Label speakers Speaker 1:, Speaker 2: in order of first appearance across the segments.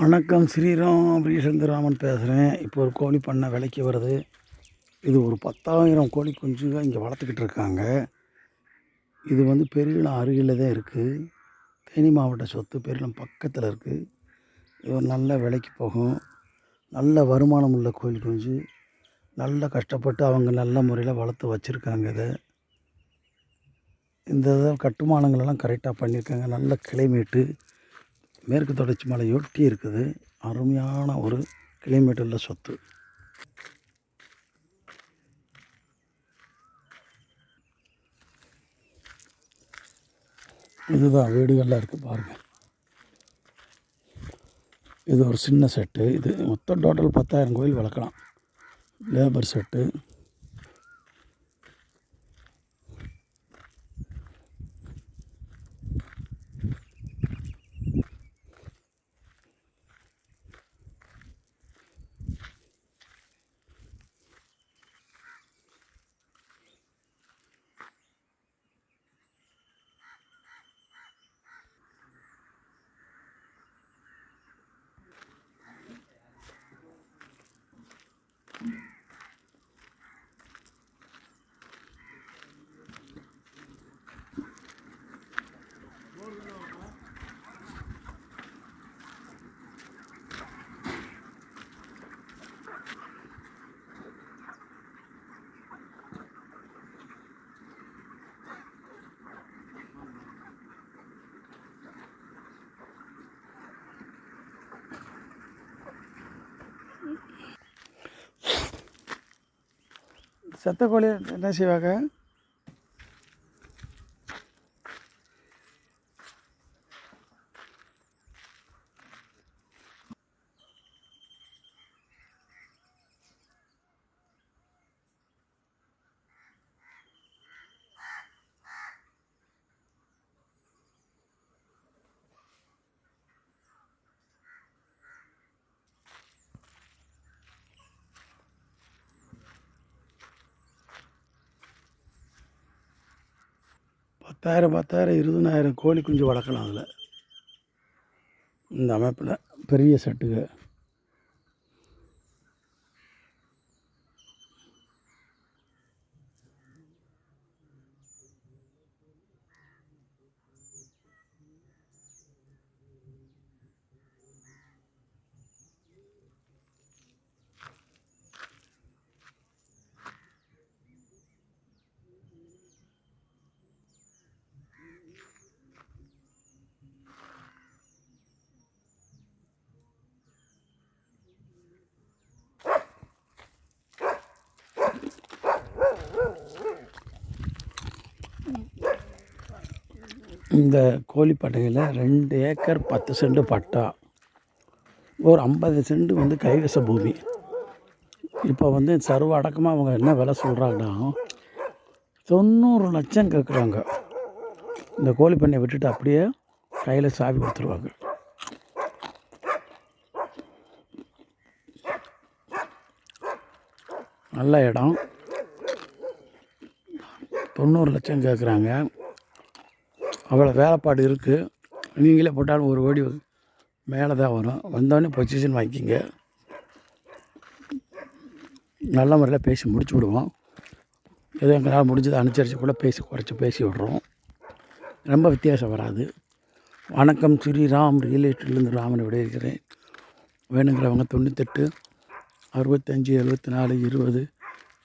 Speaker 1: வணக்கம் ஸ்ரீராம் ரீசந்தராமன் பேசுகிறேன் இப்போ ஒரு கோழி பண்ணை விலைக்கு வருது. இது ஒரு பத்தாயிரம் கோழி குஞ்சுங்க இங்கே வளர்த்துக்கிட்டு இருக்காங்க. இது வந்து பெரியளம் அருகில் தான் இருக்குது தேனி மாவட்ட சொத்து பெரியளம் பக்கத்தில் இருக்குது இது ஒரு நல்ல விலைக்கு போகும். நல்ல வருமானம் உள்ள கோழி குஞ்சு. நல்ல கஷ்டப்பட்டு அவங்க நல்ல முறையில் வளர்த்து வச்சுருக்காங்க இதை. இந்த இதை கட்டுமானங்களெல்லாம் கரெக்டாக பண்ணியிருக்காங்க. நல்ல கிளைமேட்டு மேற்கு தொடர்ச்சி மலையொட்டி இருக்குது. அருமையான ஒரு கிளைமேட் சொத்து. இதுதான் வீடுகளில் இருக்குது பாருங்கள் இது ஒரு சின்ன செட்டு. இது மொத்தம் டோட்டல் பத்தாயிரம் கோயில் வளர்க்கலாம். Labour set. செத்த கோழி என்ன செய்வாங்க? பத்தாயிரம் பத்தாயிரம் இருபதனாயிரம் கோழி குஞ்சு வளர்க்கலாம் அதில். இந்த அமைப்பில் பெரிய செட்டுக்கு இந்த கோழி பண்ணையில் ரெண்டு ஏக்கர் பத்து செண்டு பட்டா ஒரு ஐம்பது செண்டு வந்து கைவச பூமி. இப்போ வந்து சர்வ அடக்கமாக அவங்க என்ன விலை சொல்கிறாங்கன்னா தொண்ணூறு லட்சம் கேட்குறாங்க இந்த கோழி பண்ணையை விட்டுட்டு அப்படியே கையில் சாவி கொடுத்துருவாங்க. நல்ல இடம். தொண்ணூறு லட்சம் கேட்குறாங்க அவ்வளோ வேலைப்பாடு இருக்குது நீங்களே போட்டாலும் ஒரு கோடி மேலே தான் வரும். வந்தோடனே பொசிஷன் வாங்கிக்கிங்க. நல்ல முறையில் பேசி முடிச்சு விடுவோம். ஏதோ எங்களால் முடிஞ்சதை அனுசரித்து கூட பேசி குறைச்சி பேசி விட்றோம். ரொம்ப வித்தியாசம் வராது. வணக்கம் ஸ்ரீராம் ரியல் எஸ்டேட்லேருந்து ராமன் விடையிருக்கிறேன் வேணுங்கிறவங்க தொண்ணூத்தெட்டு அறுபத்தஞ்சி எழுபத்தி நாலு இருபது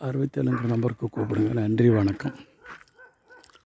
Speaker 1: அறுபத்தேழுங்கிற நம்பருக்கு கூப்பிடுங்க. நன்றி வணக்கம்.